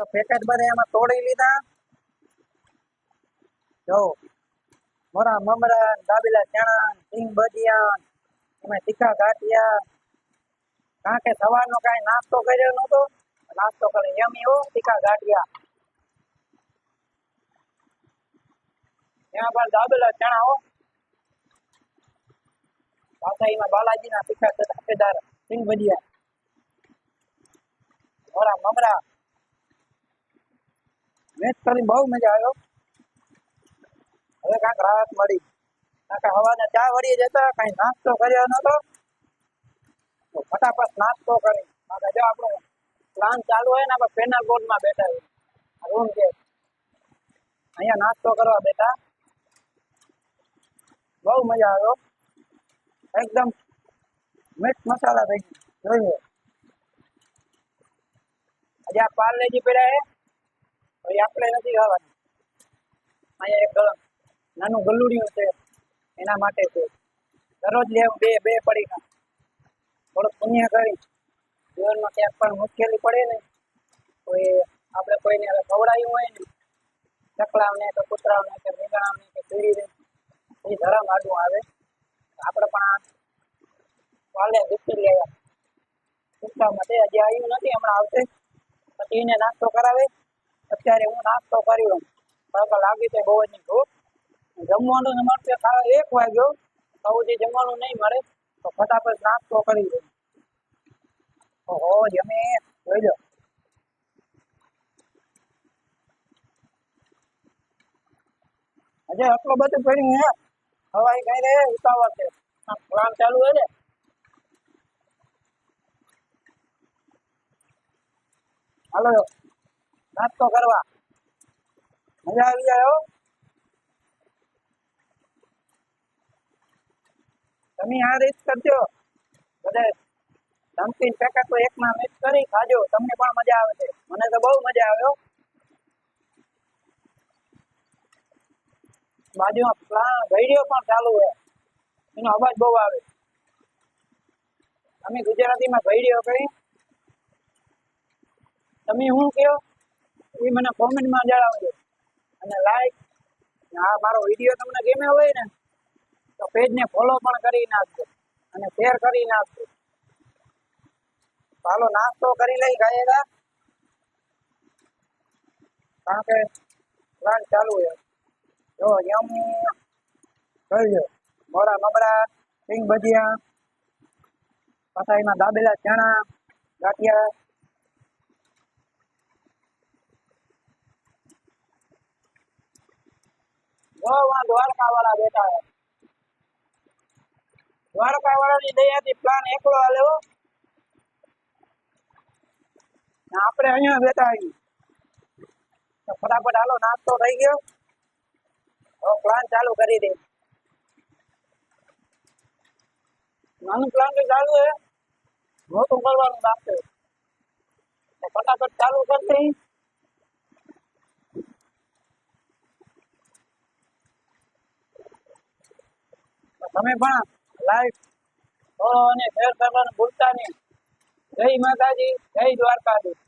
તો પેકેટ બધા એમાં તોડી લીધા. જો, મોરા મમરા દાબેલા ચણા સિંગ ભજીયા એમાં તીખા ગાંઠિયા. કારણ કે સવારનો કાંઈ નાસ્તો કર્યો નહોતો, નાસ્તો કરે યમી હો, તીખા ગાંઠિયા. ત્યાં પણ દાબેલા ચણા હો. પાસાઈમાં બાલાજીના તીખા તકેદાર સિંગ ભજીયા. મોરા મમરા મેચ કરી બહુ મજા આવ્યો. હવે કાંઈક રાહત મળી. કાંઈ હવાને ચા વળી જતા કાંઈ નાસ્તો કર્યો નતો. ફટાફટ નાસ્તો કરી. જો આપણો પ્લાન ચાલુ હોય ને, આપણે પેનલ બોર્ડમાં બેઠા રૂમ છે. અહીંયા નાસ્તો કરવા બેઠા. બહુ મજા આવ્યો. એકદમ મિક્સ મસાલા થઈ ગયું. જોઈએ. આજે આ પાર્લેજી પડ્યા આપણે નથી ખાવાની. અહીંયા એક નાનું ગલુડિયું છે, એના માટે છે. દરરોજ લેવું બે બે પડી ના થોડુંક પુણ્ય કરી. જીવનમાં ક્યાંક પણ મુશ્કેલી પડે ને, તો એ આપણે કોઈને હવે ખવડાવ્યું હોય ને, ચકલાવને કે કૂતરાઓને કે રીંગણાઓને કે પીડીને એ ધરમ આડું આવે. આપણે પણ પાલે દૂધી લેવા. દૂધવા માટે હજી આવ્યું નથી હમણાં આવશે. પછી એને નાસ્તો કરાવે. અત્યારે હું નાસ્તો કર્યો. બરાબર લાગી છે બહુ જ ભૂખ જમવાનું મળશે ખાવા એક વાગ્યો. સૌથી જમવાનું નહીં મળે, તો ફટાફટ નાસ્તો કરી દે ઓહો, જમે. જોઈ લો. આજે આટલો બધું પડ્યું હે. હવાઈ કઈ રે ઉતાવળ છે. પ્લાન ચાલુ હોય ને. હાલો. નાસ્તો કરવા. મજા આવી જાય તમે આ રીત કરજો. બધે નમકીન પેકેટ તો એકમાં મિક્સ કરી ખાજો. તમને પણ મજા આવે છે. મને તો બહુ મજા આવ્યો બાજુમાં પ્લા રેડિયો પણ ચાલુ છે. એનો અવાજ બહુ આવે. અમે ગુજરાતીમાં ભૈડીઓ કહી તમે હું કહો એ મને કોમેન્ટમાં જણાવજો. અને લાઈક આ મારો વીડિયો તમને ગમે હોય ને, તો પેજને ફોલો પણ કરી નાખજો અને શેર કરી નાખજો. ચાલો, નાસ્તો કરી લઈ ગાયેલા કારણ કે પ્લાન ચાલુ છે. જો એમ જોઈજો મોરા મમરા, સિંગ ભજીયા, પાછા એમાં દાબેલા ચણા, ગાંઠિયા જો આ દ્વારકા વાળા બેઠા છે. દયાથી પ્લાન એકલો ને આપણે ફટાફટ હાલો, નાસ્તો થઈ ગયો. હવે પ્લાન ચાલુ કરી દે નાનું પ્લાન તો ચાલુ હે મોટું કરવાનું બાકી તો ફટાફટ ચાલુ કરતી તમે પણ લાઈક અને શેર કરવાનું ભૂલતા નહીં. જય માતાજી જય દ્વારકાધીશ.